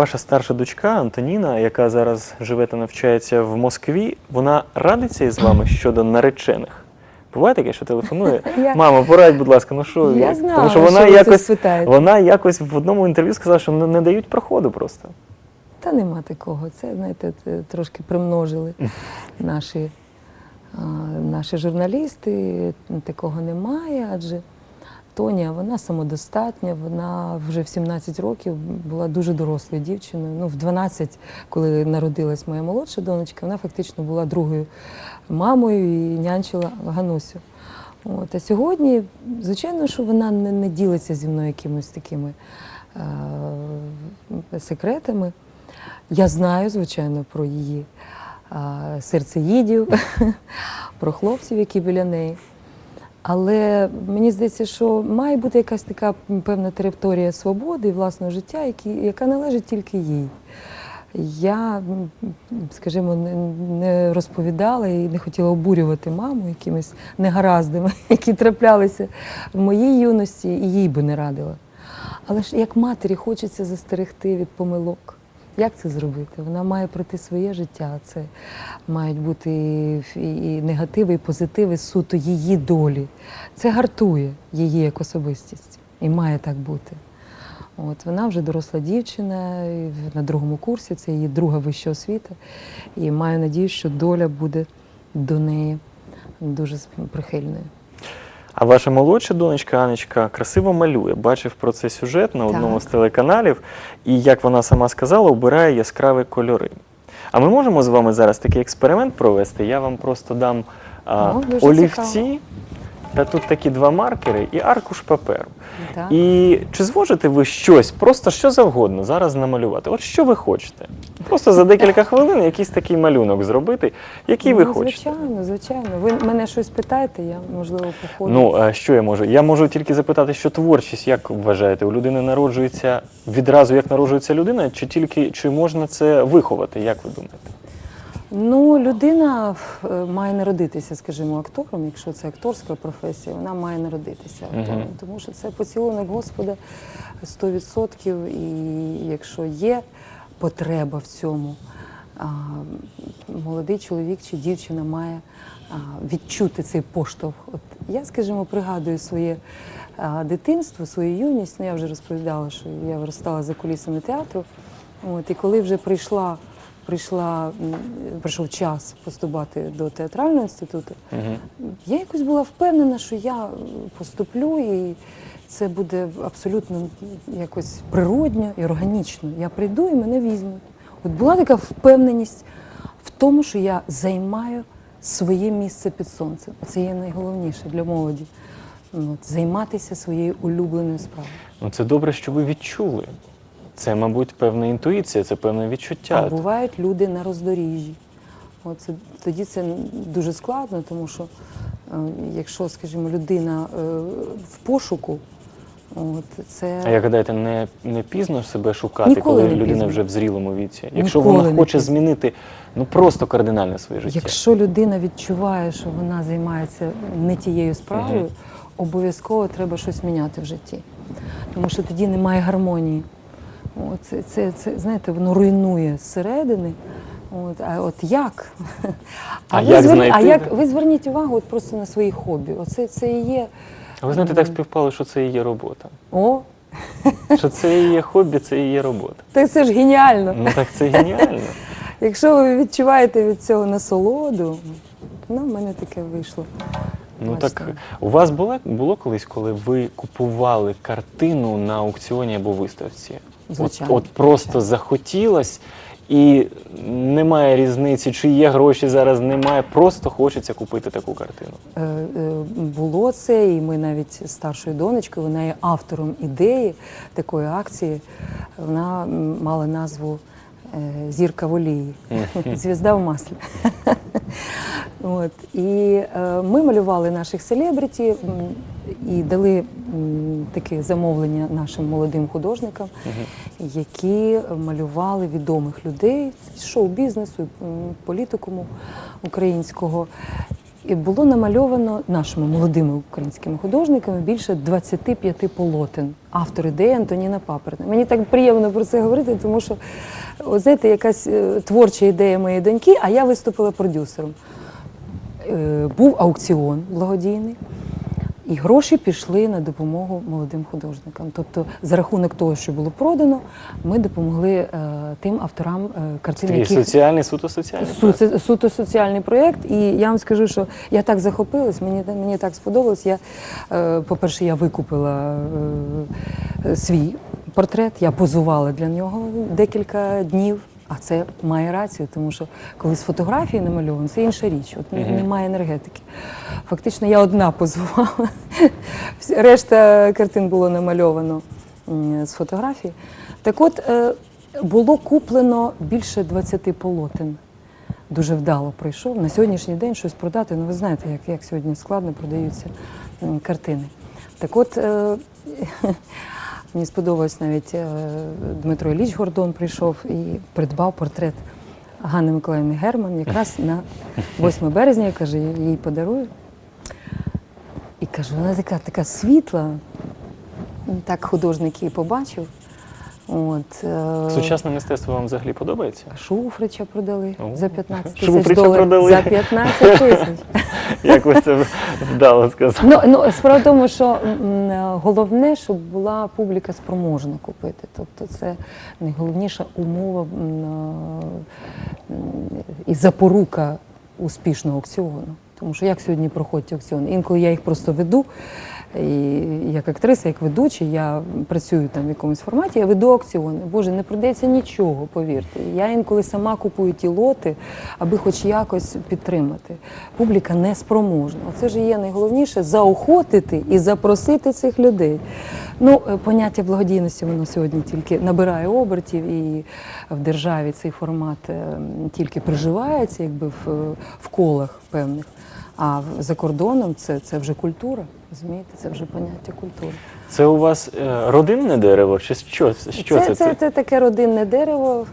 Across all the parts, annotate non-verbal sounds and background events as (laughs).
Ваша старша дочка Антоніна, яка зараз живе та навчається в Москві, вона радиться із вами (clears throat) щодо наречених. Буває таке, що телефонує. (laughs) Я- Мамо, порадь, будь ласка, ну що? Я як?» знала, Тому що що вона ви це якось, спитаєте. вона якось в одному інтерв'ю сказала, що не, не дають проходу просто. Та нема такого. Це, знаєте, це трошки примножили (laughs) наші, а, наші журналісти. Такого немає, адже Тоня, вона самодостатня, вона вже в 17 років була дуже дорослою дівчиною. Ну, в 12, коли народилась моя молодша донечка, вона фактично була другою мамою і нянчила Ганусю. От, а сьогодні, звичайно, що вона не, не ділиться зі мною якимось такими е, секретами. Я знаю, звичайно, про її а, серцеїдів, (laughs) про хлопців, які біля неї. Але мені здається, що має бути якась така певна територія свободи і власного життя, які, яка належить тільки їй. Я, скажімо, не- розповідала і не хотіла обурювати маму якимись негараздами, (laughs) які траплялися в моїй юності, і їй би не радила. Але ж як матері хочеться застерегти від помилок. Як це зробити? Вона має пройти своє життя. Це мають бути і, негативи, і позитиви суто її долі. Це гартує її як особистість. І має так бути. От вона вже доросла дівчина на другому курсі, це її друга вища освіта. І маю надію, що доля буде до неї дуже прихильною. А ваша молодша донечка Анечка красиво малює. Бачив про це сюжет на одному Так. з телеканалів, і як вона сама сказала, обирає яскраві кольори. А ми можемо з вами зараз такий експеримент провести. Я вам просто дам а, О, олівці, цікаво. Та тут такі два маркери і аркуш паперу. Так? І чи зможете ви щось, просто що завгодно зараз намалювати? От що ви хочете? Просто за декілька (laughs) хвилин якийсь такий малюнок зробити, який ви ну, хочете. Звичайно, звичайно. Ви мене щось питаєте, я можливо по ходу. Ну, а що я можу? Я можу тільки запитати, що творчість, як вважаєте, у людини народжується відразу, як народжується людина, чи тільки чи можна це виховати? Як ви думаєте? Ну, людина е, має народитися, скажімо, актором, якщо це акторська професія, вона має народитися актором, Мгм. тому що це поцілунок Господа 100%, і якщо є потреба в цьому, молодий чоловік чи дівчина має відчути цей поштовх. От я, скажімо, пригадую своє дитинство, свою юність. Ну, я вже розповідала, що я виростала за кулісами театру. От, і коли вже прийшла, прийшла, прийшов час поступати до театрального інституту, Угу. я якось була впевнена, що я поступлю, і це буде абсолютно якось природньо і органічно. Я прийду і мене візьмуть. От була така впевненість в тому, що я займаю своє місце під сонцем. Це є найголовніше для молоді. От, займатися своєю улюбленою справою. Ну це добре, що ви відчули. Це, мабуть, певна інтуїція, це певне відчуття. А бувають люди на роздоріжжі. От це, тоді це дуже складно, тому що е, якщо, скажімо, людина е, в пошуку, от, це А як гадаєте, не, не пізно себе шукати, Ніколи коли не людина пізно. вже в зрілому віці? Якщо Ніколи вона не хоче пізно. змінити ну просто кардинально своє життя. якщо людина відчуває, що вона займається не тією справою, Мгм. обов'язково треба щось міняти в житті. Тому що тоді немає гармонії. От, це, це, це, знаєте, воно руйнує зсередини. От, а от як? А ви як звер- знайти? а як ви зверніть увагу от просто на свої хобі. Оце це і є. А ви знаєте, так співпало, що це і є робота. О, Що це і є хобі, це і є робота. так це ж геніально. Ну так це геніально. Якщо ви відчуваєте від цього насолоду, ну, в мене таке вийшло. Ну Бачите. так у вас було, було колись, коли ви купували картину на аукціоні або виставці? От, Звичайно. от просто захотілось, і немає різниці, чи є гроші зараз, немає. Просто хочеться купити таку картину. Е, е, Було це, і ми навіть з старшою донечкою, вона є автором ідеї такої акції. Вона мала назву е, Зірка в олії, (laughs) звізда в маслі. (laughs) От. І е, ми малювали наших селебриті м, і дали таке замовлення нашим молодим художникам, які малювали відомих людей з шоу-бізнесу, політикуму українського. і було намальовано нашими молодими українськими художниками більше 25 полотен. Автор ідеї Антоніна Паперна. Мені так приємно про це говорити, тому що от, знаєте, якась е, творча ідея моєї доньки, а я виступила продюсером. Е, Був аукціон благодійний. І гроші пішли на допомогу молодим художникам. Тобто, за рахунок того, що було продано, ми допомогли е, тим авторам е, картин, Такий яких соціальний, суто соціальний. Су, це суто соціальний проєкт. І я вам скажу, що я так захопилась, мені, мені так сподобалось. Я, е, по-перше, я викупила е, свій портрет, я позувала для нього декілька днів. А це має рацію, тому що коли з фотографії намальовано, це інша річ. От Мгм. немає енергетики. Фактично, я одна позувала. (laughs) Решта картин було намальовано з фотографії. Так от, е, було куплено більше 20 полотен. Дуже вдало пройшов. На сьогоднішній день щось продати. Ну, ви знаєте, як, як сьогодні складно продаються картини. Так от, е, (laughs) мені сподобалось навіть е, Дмитро Ілліч Гордон прийшов і придбав портрет Ганни Миколаївни Герман якраз на 8 березня, я каже, їй подарую. І кажу, вона така, така світла. Так художник її побачив. От, е, Сучасне мистецтво вам взагалі подобається? Шуфрича продали О, за 15 тисяч Шуфрича доларів. продали. За 15 (laughs) тисяч. Як ви це вдало сказали? Ну, ну, справа в тому, що м, головне, щоб була публіка спроможна купити. Тобто це найголовніша умова м, е, м, і запорука успішного аукціону. Тому що як сьогодні проходять аукціони? Інколи я їх просто веду. І як актриса, як ведучий, я працюю там в якомусь форматі, я веду аукціони. Боже, не продається нічого, повірте. Я інколи сама купую ті лоти, аби хоч якось підтримати. Публіка не спроможна. Оце ж є найголовніше заохотити і запросити цих людей. Ну, е, поняття благодійності воно сьогодні тільки набирає обертів, і в державі цей формат е, тільки приживається, якби в, е, в колах певних. А за кордоном це, це вже культура. Розумієте, це вже поняття культури. Це у вас е, родинне дерево? Чи що, що це, це? це, це таке родинне дерево.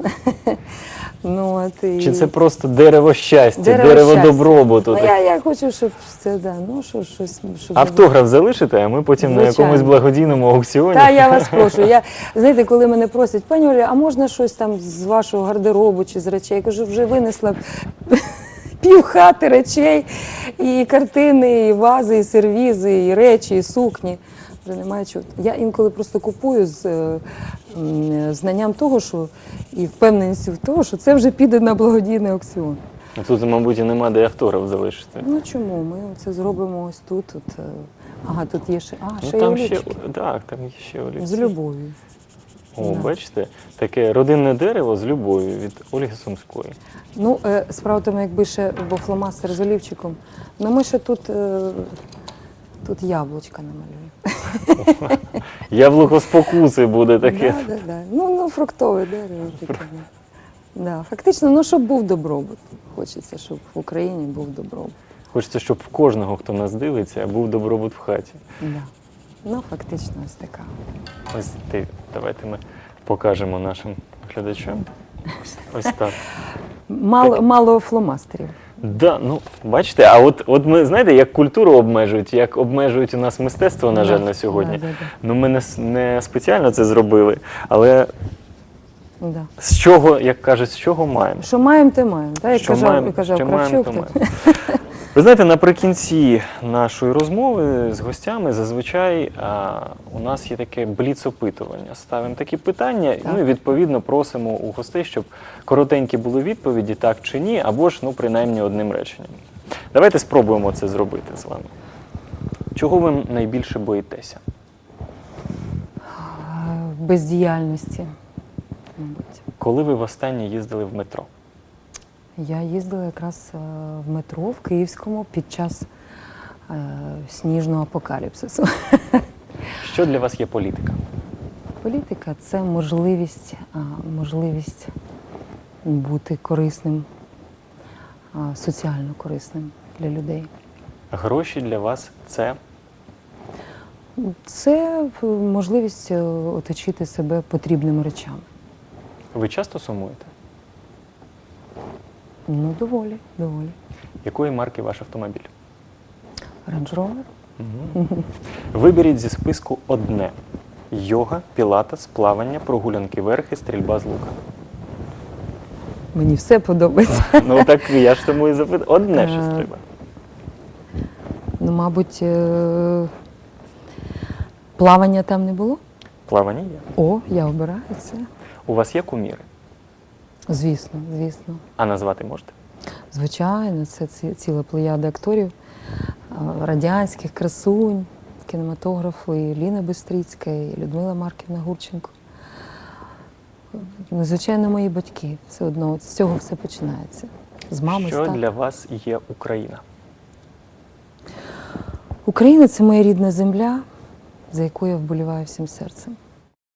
(laughs) ну, от, і... Чи це просто дерево щастя, Дерево дерево, щастя. добробуту? Ну, я, я хочу, щоб це да, ну, що, щось. Щоб... Автограф залишите, а ми потім на якомусь благодійному аукціоні. Та я вас (laughs) прошу. Я знаєте, коли мене просять, пані Оля, а можна щось там з вашого гардеробу чи з речей? Я кажу, вже винесла пів хати речей, і картини, і вази, і сервізи, і речі, і сукні. Вже немає чого. Я інколи просто купую з е, м, знанням того, що і впевненістю в того, що це вже піде на благодійний аукціон. Тут, мабуть, і нема де автограф залишити. Ну чому? Ми це зробимо ось тут. От, е, ага, тут є ще. А, Ну ще там ще, олівчики. так, там є ще олівці. З любов'ю. О, Да. бачите, таке родинне дерево з любов'ю від Ольги Сумської. Ну, е, справа в тому, якби ще був фломастер з олівчиком, ну ми ще тут, е, тут яблучка намалюємо. (laughs) Яблуко спокуси буде таке. Да, да, да. Ну, ну, фруктове дерево таке. Да. Да. Фактично, ну, щоб був добробут. Хочеться, щоб в Україні був добробут. Хочеться, щоб в кожного, хто нас дивиться, був добробут в хаті. Да. Ну, фактично, ось така. Ось ти, давайте ми покажемо нашим глядачам. Ось, ось так. Мало, мало фломастерів. Да, ну бачите, а от, от ми знаєте, як культуру обмежують, як обмежують у нас мистецтво, на жаль, на сьогодні. да, да, да. Ну ми не, не спеціально це зробили, але Да. з чого, як кажуть, з чого маємо? Що маємо, те маємо. Так, як Що казав, маємо, казав що маємо, то маємо. Ви знаєте, наприкінці нашої розмови з гостями зазвичай а, у нас є таке бліц-опитування. Ставимо такі питання, Так. ну і відповідно просимо у гостей, щоб коротенькі були відповіді, так чи ні, або ж ну принаймні одним реченням. Давайте спробуємо це зробити з вами. Чого ви найбільше боїтеся? Бездіяльності. Коли ви востаннє їздили в метро? Я їздила якраз е, в метро в Київському під час е, сніжного апокаліпсису. (laughs) Що для вас є політика? Політика це можливість, можливість бути корисним, соціально корисним для людей. Гроші для вас це Це е, можливість е, оточити себе потрібними речами. ви часто сумуєте? Ну, доволі, доволі. Якої марки ваш автомобіль? Range Rover. Виберіть зі списку одне: йога, пілатес, плавання, прогулянки верхи, стрільба з лука. Мені все подобається. Ну так я ж тому і запитав. Одне щось Е, треба. Ну, мабуть, е, плавання там не було. Плавання є. О, я обираю це. У вас є куміри, Звісно, звісно. а назвати можете? Звичайно, це ці- ціла плеяда акторів радянських красунь, кінематографу, і Ліна Бистрицька, і Людмила Марківна Гурченко. Ну, Звичайно, мої батьки. Все одно от з цього все починається. З мами, Що для вас є Україна? Україна це моя рідна земля, за яку я вболіваю всім серцем.